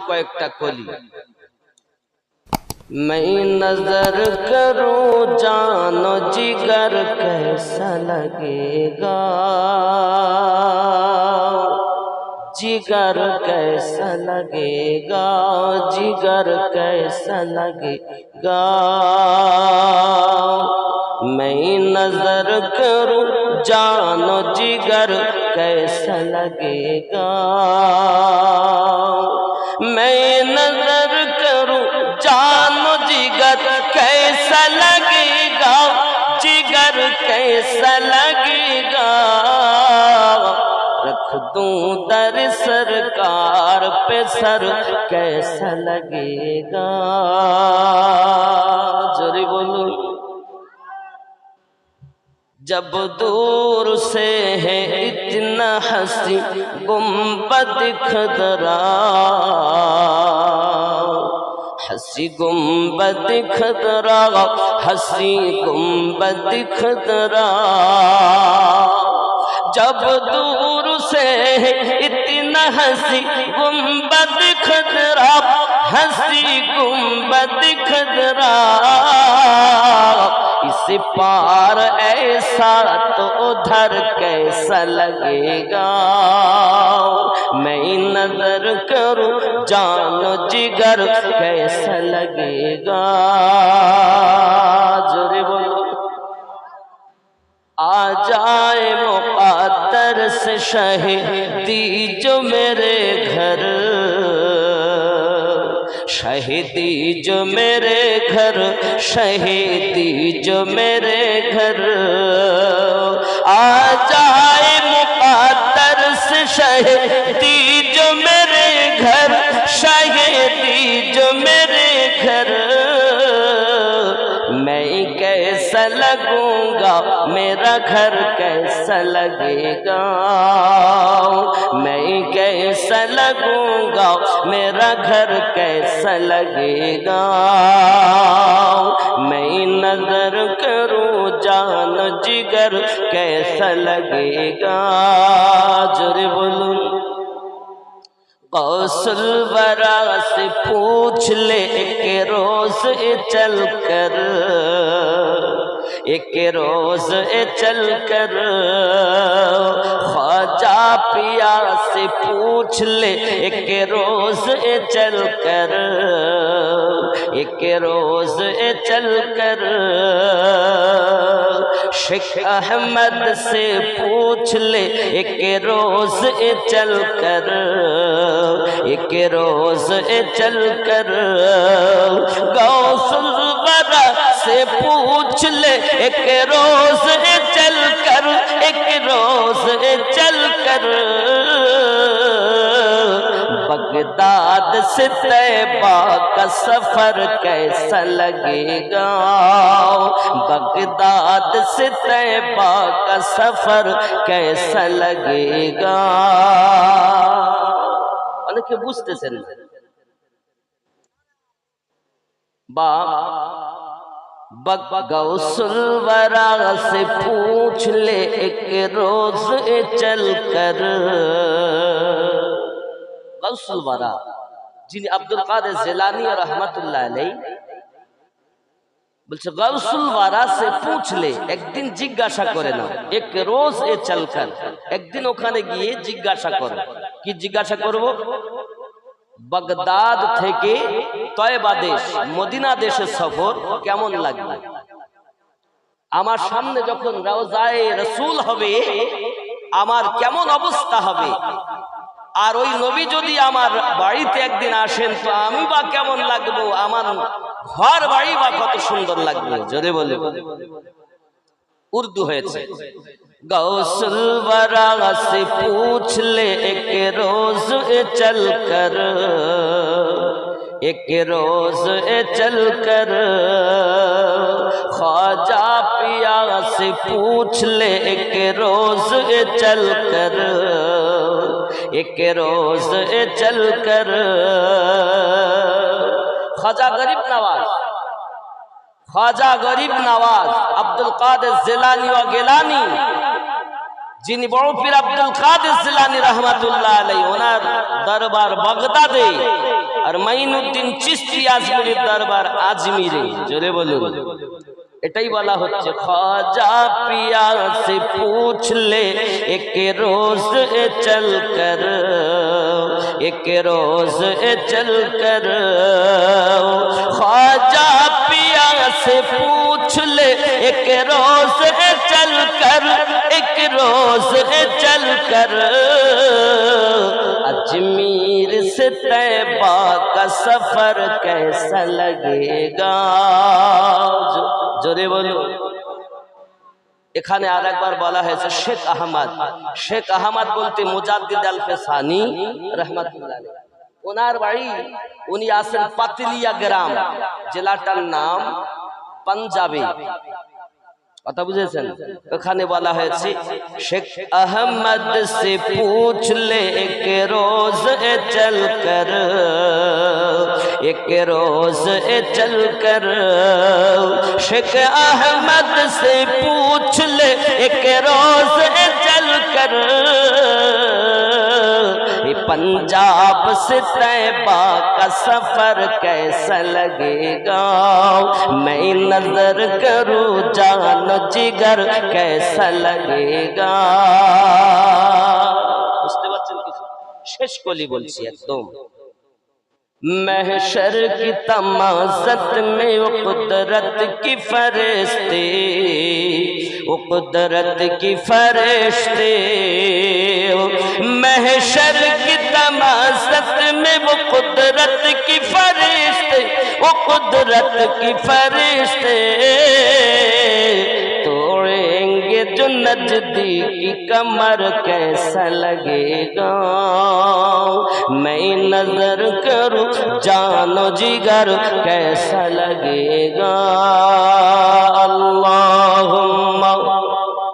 কয়েকটা কলি میں نظر کروں جانو جگر کیسا لگے گا جگر کیسا لگے گا جگر کیسا لگے گا میں نظر کروں جانو جگر کیسا لگے گا میں نظر کروں جانو جگر کیسا لگے گا جگر کیسا لگے گا رکھ دوں در سرکار پہ سر کیسا لگے گا جری بولو جب دور سے ہے اتنا ہنسی گنبد کھدرا ہنسی گنبد کھدرا ہنسی گنبد کھدرا جب دور سے ہے اتنا ہنسی گنبد کھدرا ہنسی گنبد کھدرا اس پار ایسا تو ادھر کیسا لگے گا؟ میں نظر کروں، جان جگر کیسا لگے گا؟ بولو۔ آ جائے مقدر سے شہدی جو میرے گھر شہیدی جو میرے گھر شہیدی جو میرے گھر آ جائے مقدر سے شہیدی جو میرے گھر لگوں گا، میرا گھر کیسا لگے گا؟ میں کیسا لگوں گا، میرا گھر کیسا لگے گا؟ میں نظر کروں، جان جگر کیسا لگے گا؟ جر بولوں غوث الورا سے پوچھ لے ایک روز چل کر ایک روز چل کر خواجہ پیا سے پوچھ لے۔ ایک روز چل کر، ایک روز چل کر شیخ احمد سے پوچھ لے۔ ایک روز چل کر، ایک روز چل کر غوث الورا سے پوچھ لے، ایک روز چل کر، ایک روز چل کر۔ بغداد سے طیبہ کا سفر کیسا لگے گا؟ بغداد سے طیبہ کا سفر کیسا لگے گا؟ بوستے سے نہیں۔ باپ الورا سے پوچھ لے ایک روز چل کر۔ غوث الورا جنہیں عبد القادر اور رحمت اللہ علیہ۔ بلچہ غوث الورا سے پوچھ لے، ایک دن جگاشا کرے نا۔ ایک روز اے چل کر۔ ایک دن اوکھانے گیے جگاشا کرو۔ کی جگاشا کرو؟ বাগদাদ থেকে তয়বা দেশ, মদিনা দেশের সফর কেমন লাগবে আমার সামনে যখন রওজায়ে রসুল হবে, আমার কেমন অবস্থা হবে? আর ওই নবী যদি আমার বাড়িতে একদিন আসেন, তো আমি বা কেমন লাগবো? আমার ঘর বাড়ি বা কত সুন্দর লাগবে? জোরে বলে উর্দু হয়েছে। غوث الورا سے پوچھ لے ایک روز چل کر، ایک روز چل کر۔ خواجہ پیا سے پوچھ لے ایک روز چل کر، ایک روز چل کر۔ خواجہ غریب نواز، خواجہ غریب نواز عبد القادر ضلع و گیلانی۔ যিনি বড় পীর আব্দুল কাদের জিলানি রহমাতুল্লাহ আলাই ওনার দরবার বাগদাদে আর মাইনুদ্দিন চিস্তি আজমিরের দরবার আজমিরে। জোরে বলুন। اٹھائی والا ہو হচ্ছে خواجہ پیا سے پوچھ لے ایک روز چل کر ایک روز چل کر خواجہ پیا سے پوچھ لے ایک روز چل کر ایک روز چل کر اجمیر سے تیبا کا سفر کیسا لگے گا জোরে বলো এখানে আর একবার বলা হয়েছে, শেখ আহমদ। শেখ আহমদ বলতে মুজাদ্দিদ আল ফেসানি রহমতুল্লাহ ওনার বাড়ি, উনি আছেন পাতিলিয়া গ্রাম। জেলাটার নাম পাঞ্জাবে। پتا کھانے والا ہے شیخ احمد سے پوچھ لے، ایک روز اے چل کر۔ ایک روز اے چل کر۔ شیخ احمد سے پوچھ لے، ایک روز اے چل کر۔ پنجاب سے طیبہ کا سفر کیسا لگے گا؟ میں نظر کروں جان جگر کیسا لگے گا؟ شیش کولی بول سی একদম محشر کی تمازت میں وہ قدرت کی فرشتے وہ قدرت کی فرشتے۔ محشر کی نمازت میں وہ قدرت کی فرشتے، وہ قدرت کی فرشتے توڑیں گے جو نجدی کی کمر کیسا لگے گا؟ میں نظر کروں جانو جگر کیسا لگے گا؟ اللہم